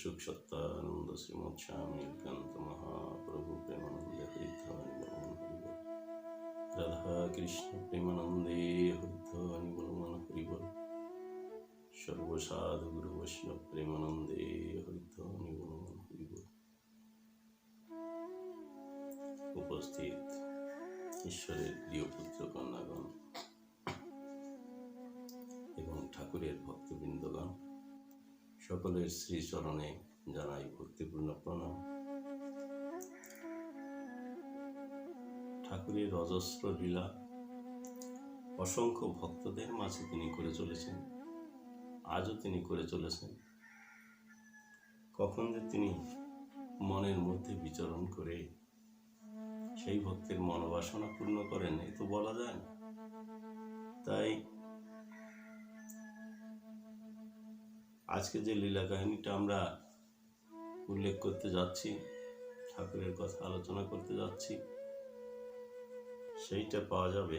সুখ সত্তানন্দ শ্রীমৎ স্বামী কান্ত মহাপ্রভু প্রেমানন্দে হরিধ্বনি বলমন হরিবল রাধা কৃষ্ণ প্রেমানন্দে হরিধ্বনি বলমন হরিবল সর্বসাধু গুরু বৈষ্ণব প্রেমানন্দে হরিধ্বনি বলমন হরিবল উপস্থিত ঈশ্বরের প্রিয় পুত্র কন্যাগণ এবং ঠাকুরের ভক্তবৃন্দগণ সকলের শ্রীচরণে জানাই ভক্তিপূর্ণ প্রণাম। ঠাকুরের অজস্র লীলা অসংখ্য ভক্তদের মাঝে তিনি করে চলেছেন, আজও তিনি করে চলেছেন। কখন যে তিনি মনের মধ্যে বিচরণ করে সেই ভক্তের মনোবাসনা পূর্ণ করেন, এ তো বলা যায় না। তাই আজকে যে লীলা কাহিনীটা আমরা উল্লেখ করতে যাচ্ছি, ঠাকুরের কথা আলোচনা করতে যাচ্ছি, সেইটা পাওয়া যাবে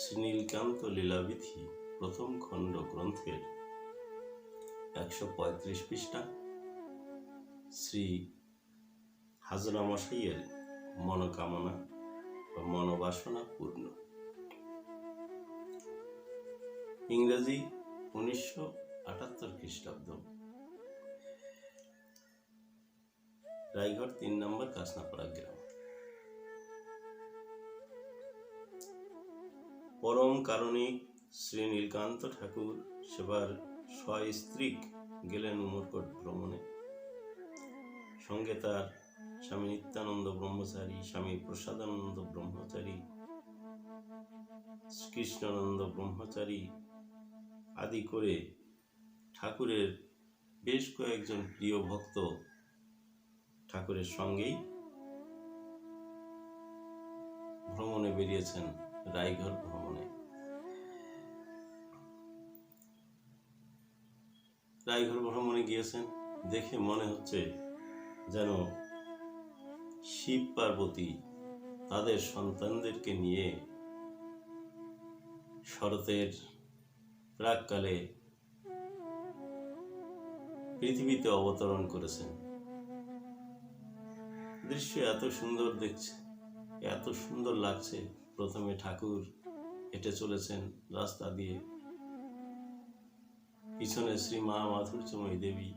শ্রীনীলকান্ত লীলাবিধি প্রথম খণ্ড গ্রন্থের একশো পঁয়ত্রিশ পৃষ্ঠা। শ্রী হাজরা মশাইয়ের মনোকামনা বা মনোবাসনা পূর্ণ। ইংরেজি উনিশশো আটাত্তর খ্রিস্টাব্দ। রায়গড় তিন নম্বর কাসনাপাড়া গ্রাম। পরম কারণিক শ্রী নীলকান্ত ঠাকুর সেবার স্ত্রীক গেলেন উমরকট ভ্রমণে। সঙ্গে তার স্বামী নিত্যানন্দ ব্রহ্মচারী, স্বামী প্রসাদানন্দ ব্রহ্মচারী কৃষ্ণানন্দ ব্রহ্মচারী আদি করে ঠাকুরের বেশ কয়েকজন প্রিয় ভক্ত ঠাকুরের সঙ্গেই ভ্রমণে বেরিয়েছেন রায়ঘর ভ্রমণে। রায়ঘর ভ্রমণে গিয়েছেন দেখে মনে হচ্ছে যেন শিব পার্বতী তাদের সন্তানদেরকে নিয়ে শরতের প্রাককালে পৃথিবীতে অবতরণ করেছেন। দৃশ্য এত সুন্দর দেখছে, এত সুন্দর লাগছে। প্রথমে ঠাকুর হেঁটে চলেছেন রাস্তা দিয়ে। পিছনে শ্রী মা মাধুর্যময়ী দেবী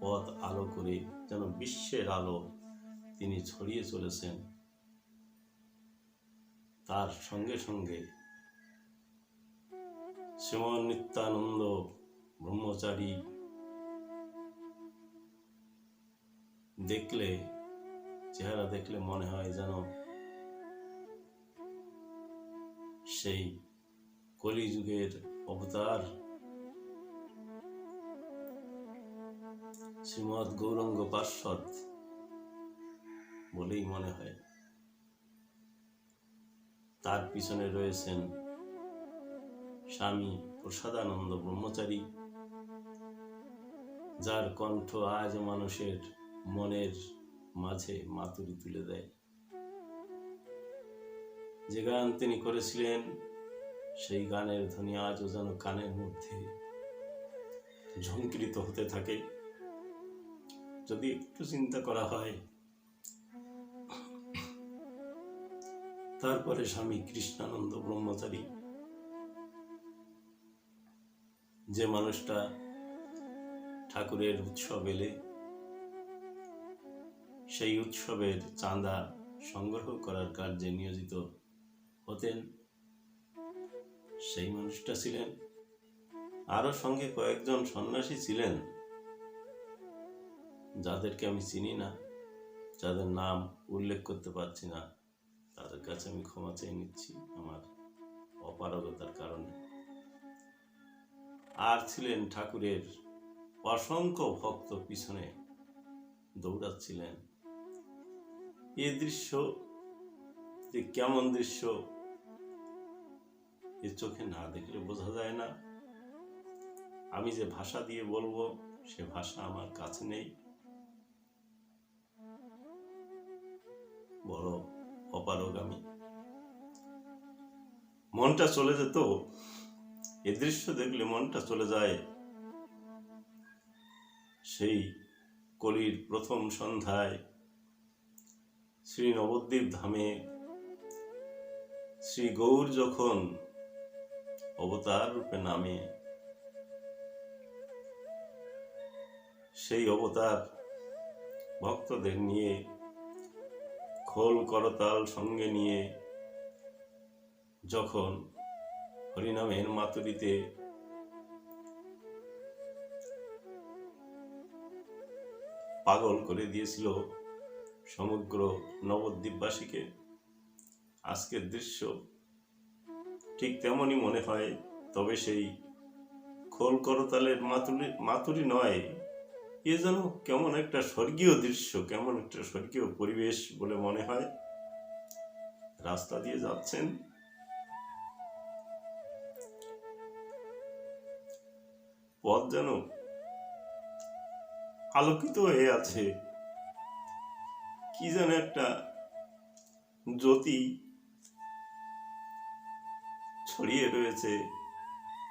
পথ আলো করে যেন বিশ্বের আলো তিনি ছড়িয়ে চলেছেন। তার সঙ্গে সঙ্গে শ্রীমন নিত্যানন্দ ব্রহ্মচারী দেখলে চেহারা দেখলে মনে হয় যেন সেই কলিযুগের অবতার শ্রীমৎ গৌরঙ্গ পার্শ্বদ বলেই মনে হয় তার পিছনে রয়েছেন স্বামী প্রসাদানন্দ ব্রহ্মচারী, যার কণ্ঠ আজ মানুষের মনের মাঝে মাতুরি তুলে দেয়। যে গান তিনি করেছিলেন, সেই গানের ধ্বনি আজও যেন কানের মধ্যে ঝঙ্কৃত হতে থাকে। যদি একটু চিন্তা করা হয়, তারপরে স্বামী কৃষ্ণানন্দ ব্রহ্মচারী যে মানুষটা ঠাকুরের উৎসব এলে সেই উৎসবের চাঁদা সংগ্রহ করার কার্যে নিয়োজিত হতেন। সেই মানুষটা ছিলেন আরও সঙ্গে কয়েকজন সন্ন্যাসী ছিলেন, যাদেরকে আমি চিনি না, যাদের নাম উল্লেখ করতে পারছি না, তাদের কাছে আমি ক্ষমা চেয়ে নিচ্ছি আমার অপারগতার কারণে। আর ছিলেন ঠাকুরের অসংখ্য ভক্ত পিছনে দৌড়াচ্ছিলেন। এ দৃশ্য যে কেমন দৃশ্য, এ চোখে না দেখলে বোঝা যায় না। আমি যে ভাষা দিয়ে বলব, সে ভাষা আমার কাছে নেই। বড় অপারগ আমি মনটা চলে যেত এ দৃশ্য দেখলে মনটা চলে যায় সেই কলির প্রথম সন্ধ্যায় শ্রী নবদ্বীপ ধামে। শ্রী গৌর যখন অবতার রূপে নামে, সেই অবতার ভক্তদের নিয়ে খোল করতাল সঙ্গে নিয়ে যখন হরিনামের মাতুরিতে পাগল করে দিয়েছিল সমগ্র নবদ্বীপবাসীকে। আজকের দৃশ্য ঠিক তেমনই মনে হয়, তবে সেই খোল করতালের মাতুরি মাতুরি নয়। এ যেন কেমন একটা স্বর্গীয় দৃশ্য, কেমন একটা স্বর্গীয় পরিবেশ বলে মনে হয়। রাস্তা দিয়ে যাচ্ছেন পথ যেন আলোকিত হয়ে আছে। কি যেন একটা জ্যোতি ছড়িয়ে রয়েছে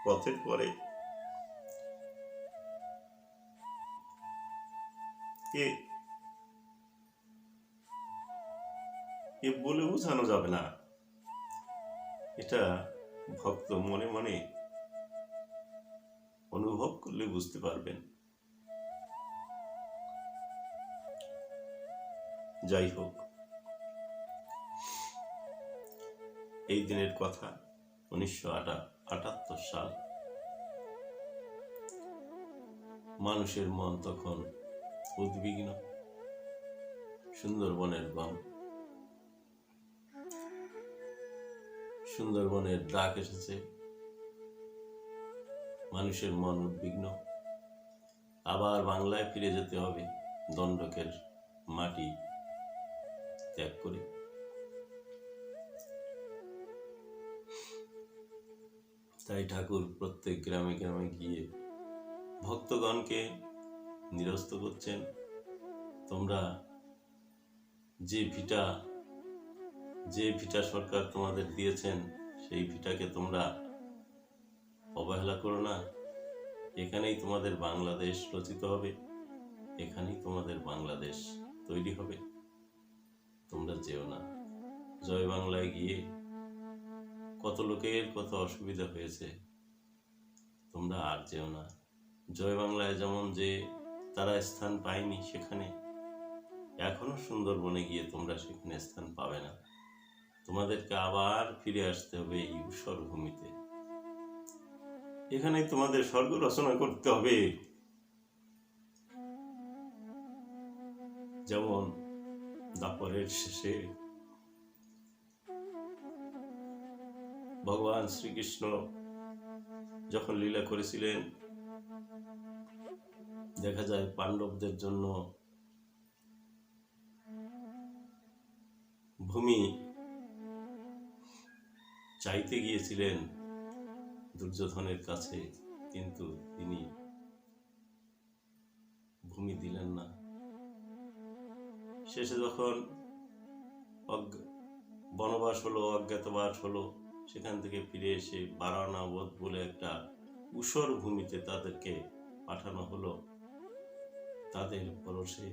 পথের পরে। এ বলে বোঝানো যাবে না। এটা ভক্ত মনে মনে অনুভব করলে বুঝতে পারবেন। যাই হোক, এই দিনের কথা উনিশশো আটাত্তর সাল। মানুষের মন তখন উদ্বিগ্ন, সুন্দরবনের বাম। সুন্দরবনের ডাক এসেছে। মানুষের মন উদ্বিগ্ন। আবার বাংলায় ফিরে যেতে হবে দণ্ডকের মাটি ত্যাগ করে। তাই ঠাকুর প্রত্যেক গ্রামে গ্রামে গিয়ে ভক্তগণকে নিরস্ত করছেন। তোমরা যে ভিটা যে ভিটা সরকার তোমাদের দিয়েছেন, সেই ভিটাকে তোমরা অবহেলা করো না। এখানেই তোমাদের বাংলাদেশ রচিত হবে। এখানেই তোমাদের বাংলাদেশ তৈরি হবে। তোমরা যেও না। জয় বাংলায় গিয়ে কত লোকের কত অসুবিধা হয়েছে, তোমরা আর যেও না। জয় বাংলায় যেমন যে তারা স্থান পায়নি সেখানে, এখনও সুন্দরবনে গিয়ে তোমরা সেখানে স্থান পাবে না। তোমাদেরকে আবার ফিরে আসতে হবে এই উৎসর এখানে তোমাদের স্বর্গ রচনা করতে হবে। যেমন দাপরের শেষে ভগবান শ্রীকৃষ্ণ যখন লীলা করেছিলেন, দেখা যায় পাণ্ডবদের জন্য ভূমি চাইতে গিয়েছিলেন। দুর্যোধনের কাছে কিন্তু তিনি ভূমি দিলেন না। শেষে যখন বনবাস হলো, অজ্ঞাতবাস হলো, সেখান থেকে ফিরে এসে বারানাবধ বলে একটা উষর ভূমিতে তাদেরকে পাঠানো হলো। তাদের পরশে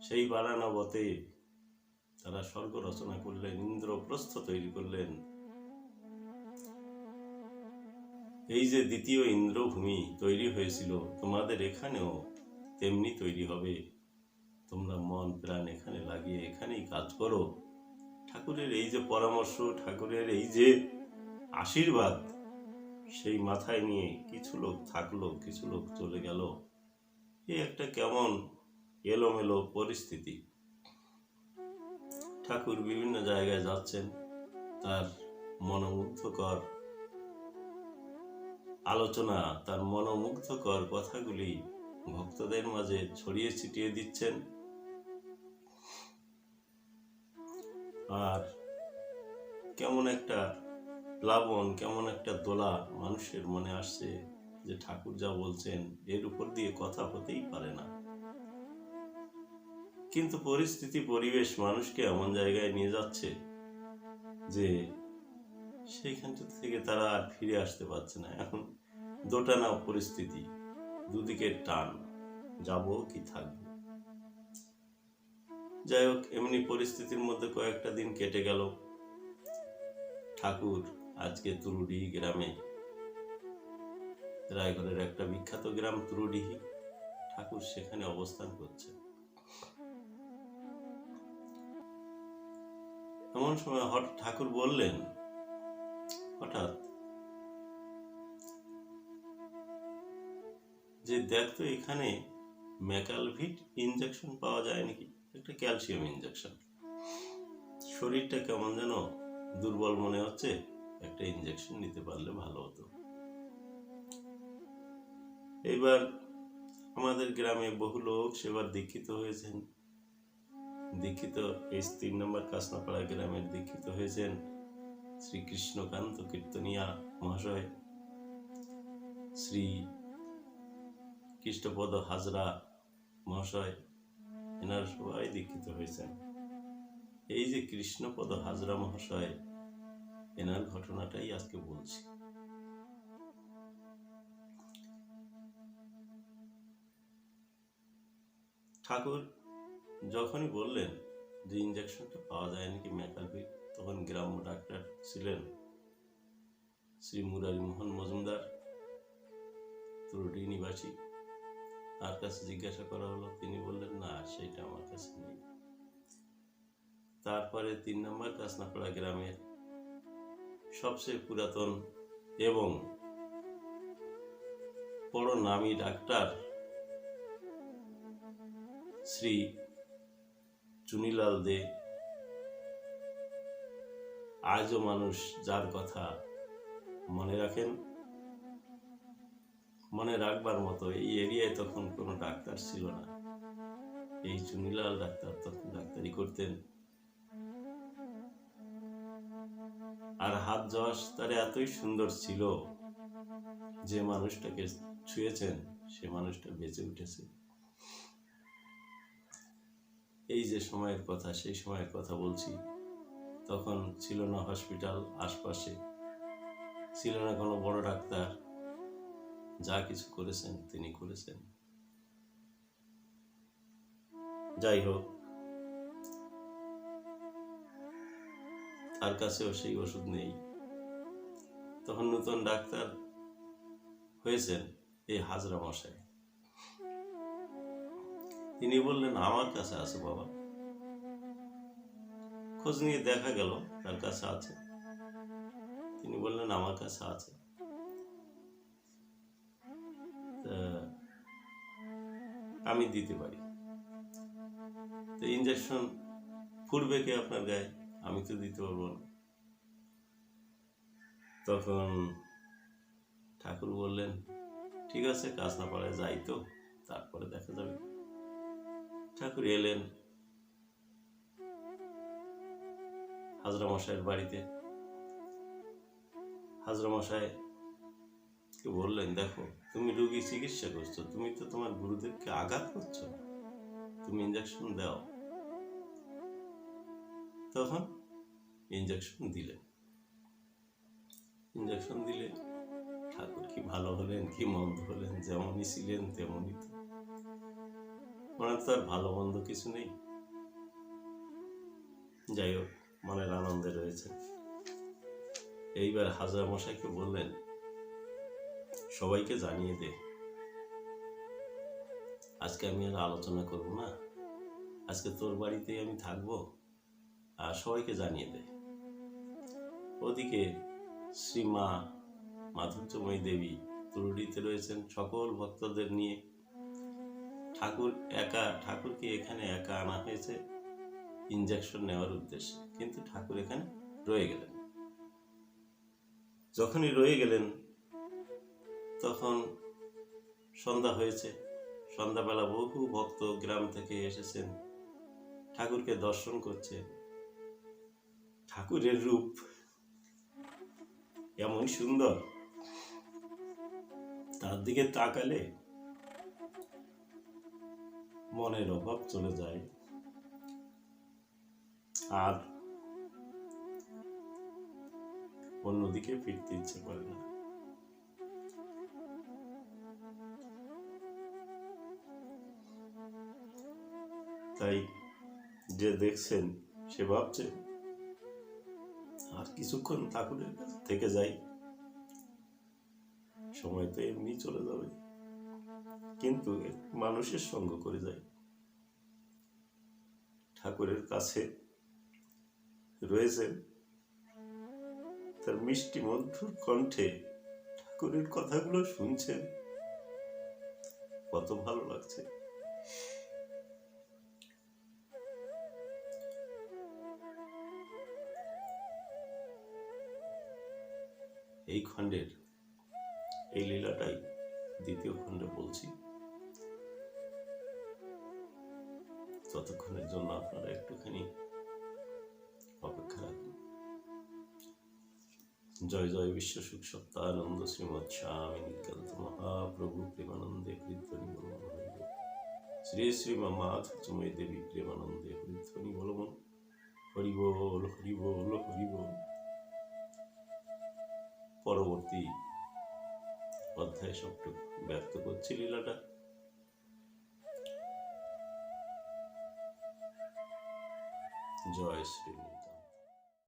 সেই বারানাবতে তারা স্বর্গ রচনা করলেন, ইন্দ্রপ্রস্থ তৈরি করলেন এই যে দ্বিতীয় ইন্দ্রভূমি তৈরি হয়েছিল, তোমাদের এখানেও তেমনি তৈরি হবে। তোমরা মন, প্রাণ এখানে লাগিয়ে এখানেই কাজ করো। ঠাকুরের এই যে পরামর্শ, ঠাকুরের এই যে আশীর্বাদ, সেই মাথায় নিয়ে কিছু লোক থাকল, কিছু লোক চলে গেল। এ একটা কেমন এলোমেলো পরিস্থিতি। ঠাকুর বিভিন্ন জায়গায় যাচ্ছেন, তার মনোমুগ্ধকর আলোচনা তার মনোমুগ্ধকর কথাগুলি ভক্তদের মাঝে ছড়িয়ে ছিটিয়ে দিচ্ছেন। আর কেমন একটা প্লাবন, কেমন একটা দোলা মানুষের মনে আসছে যে ঠাকুর যা বলছেন, এর উপর দিয়ে কথা হতেই পারে না। কিন্তু পরিস্থিতি, পরিবেশ মানুষকে এমন জায়গায় নিয়ে যাচ্ছে যে সেইখানটা থেকে তারা আর ফিরে আসতে পারছে না। এখন দোটানা পরিস্থিতি দুদিকের টান, যাব কি থাকব। যাই হোক এমনি পরিস্থিতির মধ্যে কয়েকটা দিন কেটে গেল। ঠাকুর আজকে তুরুডি গ্রামে। রায়গড়ের একটা বিখ্যাত গ্রাম তুরুডিহি ঠাকুর সেখানে অবস্থান করছে। এমন সময় হঠাৎ ঠাকুর বললেন, হঠাৎ যে দেখ তো এখানে ম্যাকালভিট ইনজেকশন পাওয়া যায় নাকি? একটা ক্যালসিয়াম ইনজেকশন। শরীরটা কেমন যেন দুর্বল মনে হচ্ছে, একটা ইনজেকশন নিতে পারলে ভালো হতো। এবার আমাদের গ্রামে বহু লোক সেবার দীক্ষিত হয়েছেন। দীক্ষিত এই তিন নম্বর কাসনাপাড়া গ্রামের দীক্ষিত হয়েছেন শ্রী কৃষ্ণকান্ত কীর্তনিয়া মহাশয়। শ্রী কৃষ্ণপদ হাজরা মহাশয়, এনারা সবাই দীক্ষিত হয়েছেন। এই যে কৃষ্ণপদ হাজরা মহাশয়, এনার ঘটনাটাই আজকে বলছি। ঠাকুর, যখনই বললেন যে ইঞ্জেকশনটা পাওয়া যায় নাকি ম্যাকালভিক তখন গ্রাম্য ডাক্তার ছিলেন শ্রী মুরারি মোহন মজুমদার ত্রুটি নিবাসী তার কাছে জিজ্ঞাসা করা হলো, তিনি বললেন, না, সেটা আমার কাছে নেই। তারপরে তিন নম্বর কাসনাপাড়া গ্রামের সবচেয়ে পুরাতন এবং বড় নামী ডাক্তার শ্রী চুনিলাল দে, আজও মানুষ যার কথা মনে রাখেন। মনে রাখবার মতো এই এরিয়ায় তখন কোনো ডাক্তার ছিল না। এই চুনিলাল ডাক্তার তখন ডাক্তারি করতেন। আর হাত যশ তার এতই সুন্দর ছিল যে মানুষটাকে ছুঁয়েছেন, সে মানুষটা বেঁচে উঠেছে। এই যে সময়ের কথা, সেই সময়ের কথা বলছি। তখন ছিল না হসপিটাল, আশপাশে। ছিল না কোনো বড় ডাক্তার। যা কিছু করেছেন, তিনি করেছেন। যাই হোক, তার কাছেও সেই ওষুধ নেই। তখন নতুন ডাক্তার হয়েছেন এই হাজরা মশাই। তিনি বললেন, আমার কাছে আছে বাবা। খোঁজ নিয়ে দেখা গেল, তার কাছে আছে। তিনি বললেন, আমার কাছে আছে। আমি দিতে পারি। তো ইঞ্জেকশন ফুটবে কে আপনার গায়ে? আমি তো দিতে পারব না। তখন ঠাকুর বললেন, ঠিক আছে কাজ না পারে যাই তো, তারপরে দেখা যাবে। ঠাকুর এলেন। হাজরা মশাইয়ের বাড়িতে। হাজরা মশাই কে বললেন? দেখো, তুমি রুগী চিকিৎসা করছ, তুমি তো তোমার গুরুদেবকে আঘাত করছ তুমি ইঞ্জেকশন দাও। তখন ইঞ্জেকশন দিলেন ইঞ্জেকশন দিলে ঠাকুর কি ভালো হলেন, কি মন্দ হলেন, যেমনই ছিলেন তেমনই তো। ওনার তো আর ভালো মন্দ কিছু নেই। যাই হোক, মনের আনন্দে রয়েছে। এইবার হাজার মশাইকে বললেন সবাইকে জানিয়ে দে। আজকে আমি আর আলোচনা করব না। আজকে তোর বাড়িতেই আমি থাকব আর সবাইকে জানিয়ে দে। ওদিকে শ্রীমা মাধুর্যময়ী দেবী তুরুডিতে রয়েছেন সকল ভক্তদের নিয়ে। ঠাকুর একা, ঠাকুরকে এখানে একা আনা হয়েছে ইঞ্জেকশন নেওয়ার উদ্দেশ্যে। কিন্তু ঠাকুর এখানে রয়ে গেলেন। যখনই রয়ে গেলেন তখন সন্ধ্যা হয়েছে। সন্ধ্যাবেলা বহু ভক্ত গ্রাম থেকে এসেছেন। ঠাকুরকে দর্শন করছে। ঠাকুরের রূপ এমন সুন্দর। তার দিকে তাকালে মনের অভাব চলে যায়। আর অন্যদিকে ফিরতে ইচ্ছে করে না। তাই যে দেখছেন সে ভাবছে, আর কিছুক্ষণ ঠাকুরের কাছে থেকে যাই, সময় তো এমনি চলে যাবে। কিন্তু মানুষের সঙ্গ করে যাই। ঠাকুরের কাছে রয়েছেন তার মিষ্টি মধুর কণ্ঠে ঠাকুরের কথাগুলো শুনছেন। কত ভালো লাগছে। এই খণ্ডের, এই লীলাটাই দ্বিতীয় খণ্ডে বলছি। ততক্ষণের জন্য আপনারা একটুখানি অপেক্ষা রাখুন। জয় জয় বিশ্ব সুখ সপ্তানন্দ শ্রীমৎ স্বামী নিকান্ত মহাপ্রভু প্রেমানন্দে বলমন শ্রী শ্রী চময় দেবী প্রেমানন্দে হরিধ্বনি বলমন হরি বল হরি বল হরি বল। পরবর্তী অধ্যায় সবটুকু ব্যক্ত করছি লীলাটা। জয় শ্রী